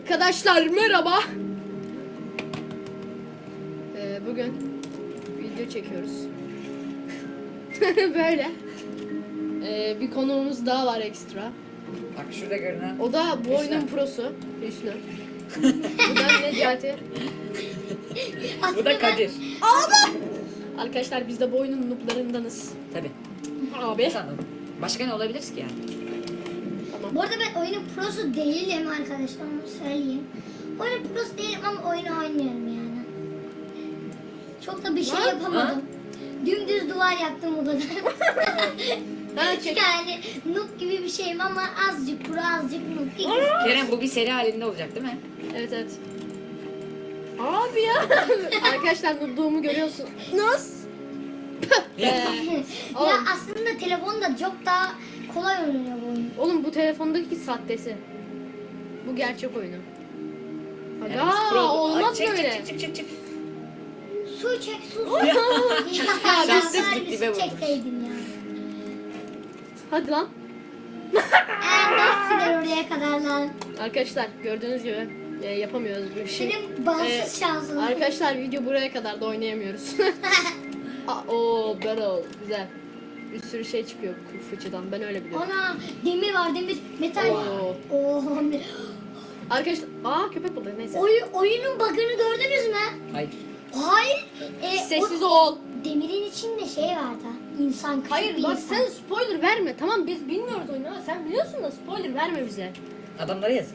Arkadaşlar merhaba. Ee, bugün video çekiyoruz. Böyle. Ee, bir konuğumuz daha var ekstra. Bak şurada görünen. O da bu Hüsnü. oyunun prosu. Hüsnü. bu da Necati. Bu da Kadir. Arkadaşlar biz de bu oyunun nooblarındanız. Tabi. Abi. Başka ne olabiliriz ki yani? Bu arada ben oyunun prosu değilim arkadaşlar onu söyleyeyim. Oyunun prosu değilim ama oyunu oynuyorum yani. Çok da bir şey Lan, yapamadım. Dümdüz duvar yaptım o kadar. Ha yani noob gibi bir şeyim ama azıcık pro azıcık noob. İkisi- Kerem bu bir seri halinde olacak değil mi? Evet evet. Abi ya. Arkadaşlar noobluğumu görüyorsun. Nasıl? Ya aslında telefonda çok daha kolay oynanıyor bu oyun. Oğlum bu telefondaki sahtesi. Bu gerçek oyunu. Hadi Yani aa, biz pro- olmaz çık, böyle. Çık çık çık çık. Su çek su. Ya, ya şanssız bari gitti bir be su bu. çekseydin ya. Hadi lan. Eğer nasıl gider oraya kadar lan? Arkadaşlar gördüğünüz gibi e, yapamıyoruz bu işi. Senin bağımsız Ee, şansın. Arkadaşlar video buraya kadar da oynayamıyoruz. Aa, Oo battle güzel. Bir sürü şey çıkıyor fıçıdan ben öyle biliyorum. Ana demir var demir metal. Oo. Oo. Arkadaşlar aa köpek balığı neyse. Oy, oyunun bug'ını gördünüz mü? Hayır. Hayır. E, Sessiz o- ol. Demirin içinde şey vardı. İnsan küçük Hayır bir bak insan. sen spoiler verme. Tamam biz bilmiyoruz oyunu ama sen biliyorsun da spoiler verme bize. Adamlara yazık.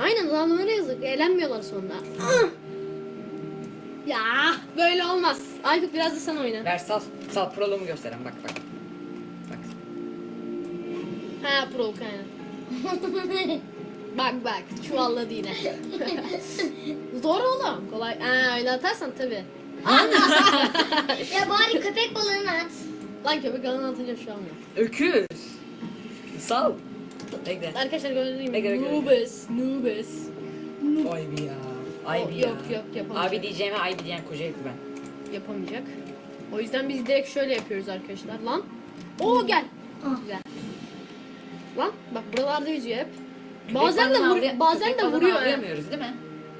Aynen adamlara yazık. Eğlenmiyorlar sonra. Ah! ya böyle olmaz. Aykut biraz da sen oyna. Ver sal. Sal proluğumu gösteren bak. Bak. Ha pro aynen. Bak bak çuvalladı yine. Zor oğlum. Kolay. Aa, öyle atarsan tabi. ya bari köpek balığını at. Lan köpek alanı atınca şu an yok. Öküz. Sal. Bekle. Arkadaşlar gördüğünüz gibi Ne gerek yok. Nubes. Nubes. Ay bir ya. Ay O- bir ya. yok, yok, yapamayacak. Abi diyeceğime ay diyen koca herif ben. Yapamayacak. O yüzden biz direkt şöyle yapıyoruz arkadaşlar. Lan. Oo gel. Ah. Güzel. Lan bak buralarda yüzüyor hep. Bazen de balığını vur, avlay- bazen köpek de balığını vuruyor. ha. avlayamıyoruz değil mi?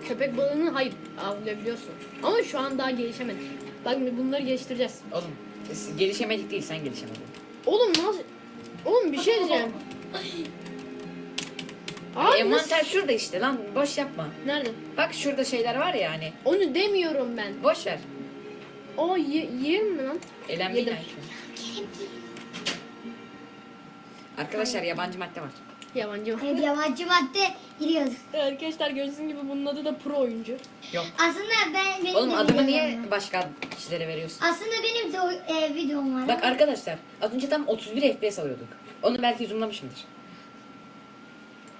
Köpek balığını hayır avlayabiliyorsun. Ama şu an daha gelişemedik. Bak şimdi bunları geliştireceğiz. Oğlum gelişemedik değil sen gelişemedin. Oğlum nasıl? Oğlum bir şey diyeceğim. Abi Envanter nasıl? şurada işte lan boş yapma. Nerede? Bak şurada şeyler var ya hani. Onu demiyorum ben. Boş ver. O ye yiyelim mi lan? Eğlenmeyin Yedim. Arkadaşlar yabancı madde var. Yabancı. Evet yabancı madde giriyorduk. Arkadaşlar gördüğünüz gibi bunun adı da pro oyuncu. Yok. Aslında ben benim Oğlum de videom niye var. başka kişilere veriyorsun? Aslında benim de o, e, videom var. Bak arkadaşlar az önce tam 31 FPS alıyorduk. Onu belki zoomlamışımdır.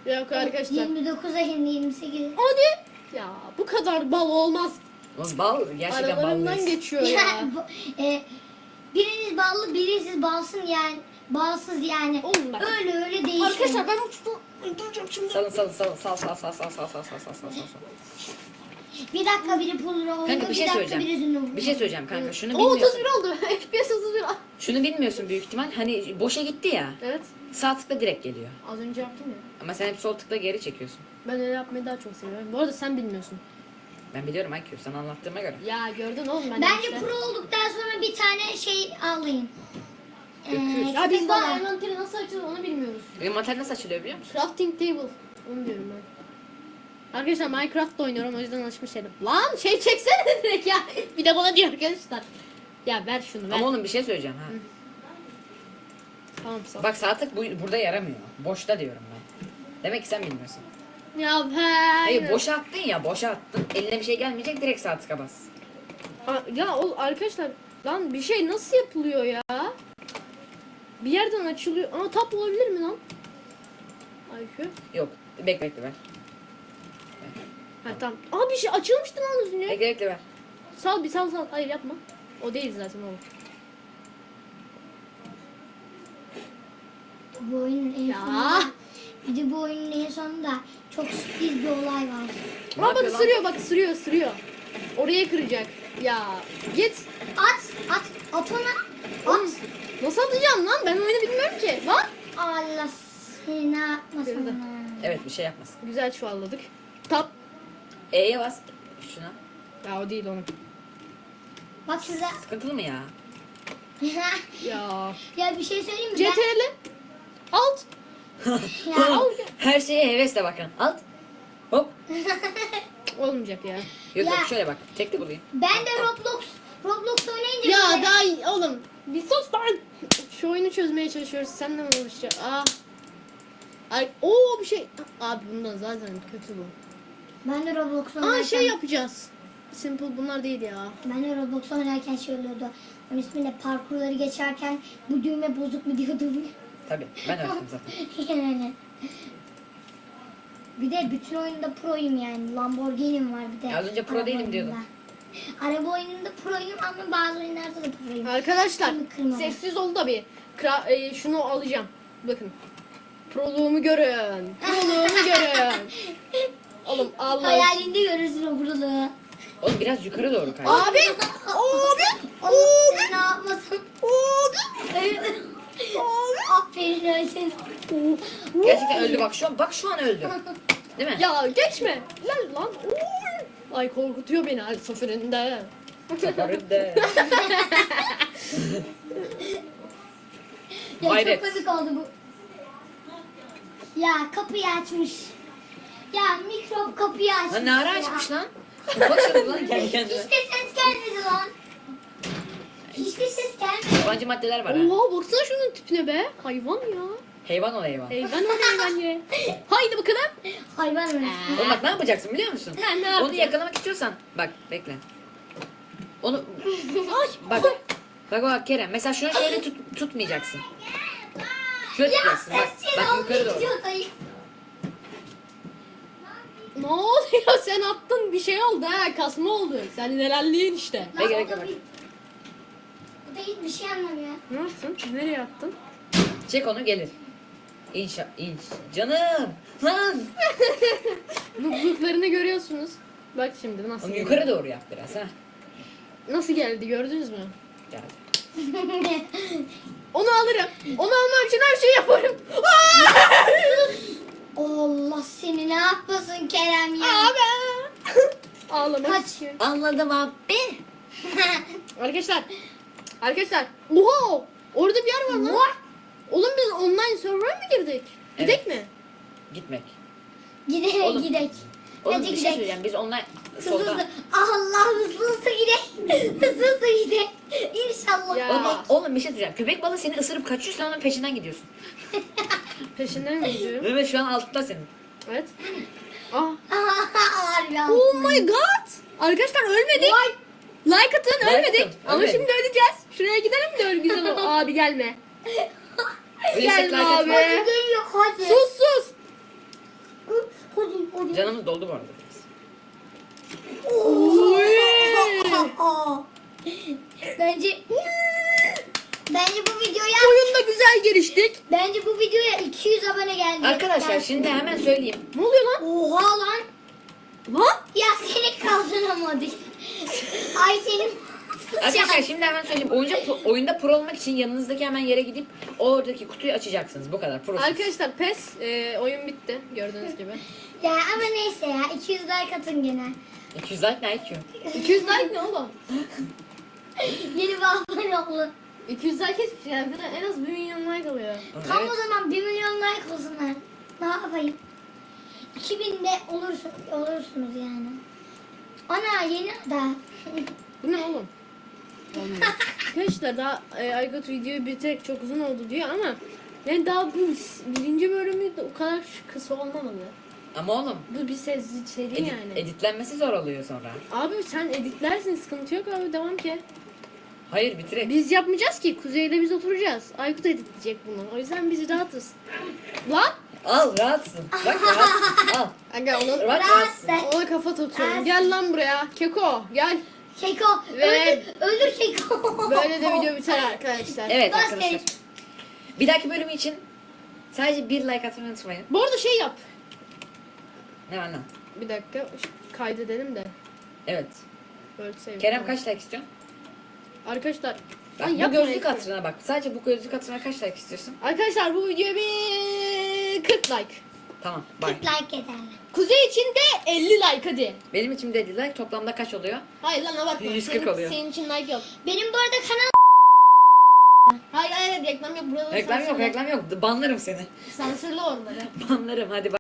Yok arkadaşlar. 29 ayında 28. Hadi. Ya bu kadar bal olmaz. Oğlum bal gerçekten Aralarından ballıyız. geçiyor ya. Ya, bu- e, biriniz ballı biriniz balsın yani. Balsız yani. Oğlum bak. Öyle öyle değişiyor. Arkadaşlar ben uçtum. Duracağım şimdi. Salın salın salın sal sal sal sal sal sal sal sal sal sal. Bir dakika biri pudra oluyor, Kanka bir şey dakika söyleyeceğim. biri. Bir şey söyleyeceğim kanka şunu O 31 bilmiyorsun. oldu. FPS 31. Ah. Şunu bilmiyorsun büyük ihtimal. Hani boşa gitti ya. Evet. Sağ tıkla direkt geliyor. Az önce yaptım ya. Ama sen hep sol tıkla geri çekiyorsun. Ben öyle yapmayı daha çok seviyorum. Bu arada sen bilmiyorsun. Ben biliyorum IQ sana anlattığıma göre. Ya gördün oğlum ben Bence işte. pro olduktan sonra bir tane şey alayım. Ee, Öküz. Ya biz daha envanteri nasıl açılır onu bilmiyoruz. Envanter nasıl açılıyor biliyor musun? Crafting table. Onu diyorum ben. Arkadaşlar Minecraft'ta oynuyorum o yüzden alışmış yedim. Lan şey çeksene direkt ya. Bir de bana diyor arkadaşlar. Ya ver şunu ver. Ama oğlum bir şey söyleyeceğim ha. Tamam sağ ol. Bak sağ tık bu, burada yaramıyor. Boşta diyorum ben. Demek ki sen bilmiyorsun. Ya he. Hayır boşa attın ya boşa attın. Eline bir şey gelmeyecek direkt sağ tıka bas. Aa, Ya o arkadaşlar lan bir şey nasıl yapılıyor ya? Bir yerden açılıyor. Ama tap olabilir mi lan? Aykü. Yok bekle bekle ver. Ha tamam. Aa bir şey açılmıştı lan az önce. Bekle bekle ver. Sal bir sal sal. Hayır yapma. O değil zaten o. Bu oyunun en Ya. sonunda bir de bu oyunun en sonunda çok sürpriz bir olay var. Ne Aa bak yapıyor lan? ısırıyor bak ısırıyor ısırıyor. Oraya kıracak. Ya git. At at at ona. Oğlum, nasıl atacağım lan? Ben oyunu bilmiyorum ki. Lan. Allah seni yapmasın Kırdı. ona. Evet bir şey yapmasın. Güzel çuvalladık. Tap. E'ye bas. Şuna. Ya o değil onun. Bak şurada. Sıkıntılı mı ya? Ya. ya bir şey söyleyeyim mi? Ben- CTRL. Alt. Ya, Al. Her şeye hevesle bakın. Alt. Hop. Olmayacak ya. Yok Ya. yok şöyle bak. Tek de bulayım. ben de Roblox Roblox oynayınca Ya böyle- daha iyi oğlum. Bir sus lan. Şu oyunu çözmeye çalışıyoruz. Senle mi uğraşacağız? Ah. Ay, oo bir şey. Abi bundan zaten kötü bu. Ben de Roblox Aa oynarken şey yapacağız. Simple bunlar değil ya. Ben de Roblox oynarken şey oluyordu. Onun isminde parkurları geçerken bu düğme bozuk mu diyordum. Tabii. Ben öğrettim zaten. yani. Bir de bütün oyunda proyum yani. Lamborghini'm var bir de. Ya az önce pro değilim oyununda. Araba oyununda proyum ama bazı oyunlarda da proyum. Arkadaşlar Kırmızı sessiz ol da bir. Kra- e, şunu alacağım. Bakın. Proluğumu görün. Proluğumu görün. Oğlum Allah. Hayalinde görürsün o buralığı. Oğlum biraz yukarı doğru kay. Abi. Abi. Oğlum sen ne yapmasın? Abi. Aferin Ayşen. Gerçekten öldü bak şu an. Bak şu an öldü. Değil mi? Ya geçme. Lan lan. Oy. Ay korkutuyor beni her seferinde. Seferinde. Ya Hayret. çok komik oldu bu. Ya kapıyı açmış. Ya mikrop kapıyı açmış. Lan ne ara ya. açmış lan? Başladı lan kendi kendine. Hiç de ses gelmedi lan. Hiç de ses gelmedi. Yabancı maddeler var ha. Oha baksana şunun tipine be. Hayvan ya. Hayvan ol hayvan. Hayvan o hayvan ya. Haydi bakalım. Hayvan öyle. Oğlum bak ne yapacaksın biliyor musun? Ha, ne Onu yapacağım? yakalamak istiyorsan bak bekle. Onu Ay, bak bak bak Kerem mesela şunu şöyle tut, tutmayacaksın. Şöyle Ya tutacaksın bak sesçi bak yukarı doğru. Ne oluyor sen attın bir şey oldu ha kasma oldu. Sen helalliğin işte. Bekle, o bekle, da bak. bir- Bu da hiçbir şey anlamıyor. Ne yaptın? Nereye attın? Çek onu gelir. İnşa inş. Canım lan. Nukluklarını görüyorsunuz. Bak şimdi nasıl Onu yukarı doğru yap biraz ha. Nasıl geldi gördünüz mü? Geldi. Onu alırım. Onu almam için her şeyi yaparım. Allah seni ne yapmasın Kerem ya. Abi. Ağlamak Kaç. istiyorum. Anladım abi. Arkadaşlar. Arkadaşlar. Oha. Orada bir yer var lan. Oğlum biz online server'a mı girdik? Gidek mi? Gitmek. Gidelim Oğlum, gidelim. Oğlum Hadi bir şey gidelim. söyleyeceğim. Biz online Hızlı solda. hızlı. Allah hızlı hızlı gidelim. Hızlı hızlı gidelim. İnşallah. Ya. Oğlum, oğlum bir şey söyleyeceğim. Köpek balığı seni ısırıp kaçıyor sen onun peşinden gidiyorsun. Peşinden mi gidiyorum? Mehmet şu an altında senin. Evet. Ah. Oh my god. Arkadaşlar ölmedik. Vay. Like atın Like ölmedik. atın, Ama ölmedik. şimdi öleceğiz. Şuraya gidelim de öl güzel ol. Abi gelme. Gelme abi. Hadi geliyor hadi. Sus sus. Hadi hadi. Canımız doldu bu arada. Bence Bence bu videoya Oyunda güzel geliştik. bence bu videoya 200 abone geldi. Arkadaşlar Ben- şimdi hemen söyleyeyim. Ne oluyor lan? Oha lan. Lan? Ya seni kaldıramadık. Ay senin Arkadaşlar şimdi hemen söyleyeyim. Oyunca, oyunda pro olmak için yanınızdaki hemen yere gidip oradaki kutuyu açacaksınız. Bu kadar. Pro. Arkadaşlar pes e, oyun bitti gördüğünüz gibi. Ya ama neyse ya 200 like atın gene. 200 like ne IQ? 200 like ne oğlum? Yeni bir abone olun. 200 like hiçbir şey. Yani en az 1 milyon like alıyor. Tam o zaman 1 milyon like olsunlar. Ne yapayım? 2000'de olursun, olursunuz yani. Ana yeni da. Bu ne oğlum? Olmuyor. Arkadaşlar daha e, Aykut videoyu bitirerek çok uzun oldu diyor ama yani daha bu birinci bölümü de o kadar kısa olmamalı. Ama oğlum Bu bir seri, seri edit- yani. editlenmesi zor oluyor sonra. Abi sen editlersin sıkıntı yok abi devam ki. Hayır bitirek. Biz yapmayacağız ki Kuzey'le biz oturacağız. Aykut editleyecek bunu. O yüzden biz rahatız. Lan! Al rahatsın. Bak rahatsın. Al. Aga ona, Rahat rahatsın. ona kafa tutuyorum. Gel lan buraya. Keko gel. Keko. Ve- Öldür, öldür Keko. Böyle de video biter arkadaşlar. Evet arkadaşlar. Elif. Bir dahaki bölüm için sadece bir like atmayı unutmayın. Bu arada şey yap. Ne var lan? Bir dakika kaydedelim de. Evet. Böyle sev. Kerem kaç like istiyorsun? Arkadaşlar. Bak, Lan bu yapma gözlük hatırına bak. Sadece bu gözlük hatırına kaç like istiyorsun? Arkadaşlar bu videoya bir 40 like. Tamam bye. 40 like yeterli. Kuzey için de 50 like hadi. Benim için de like toplamda kaç oluyor? Hayır lan abartma. 140 senin, oluyor. Senin için like yok. Benim bu arada kanal Hayır hayır reklam yok. Burada Reklam yok sansürle. reklam yok. Banlarım seni. Sansürle oraları. Banlarım hadi bye.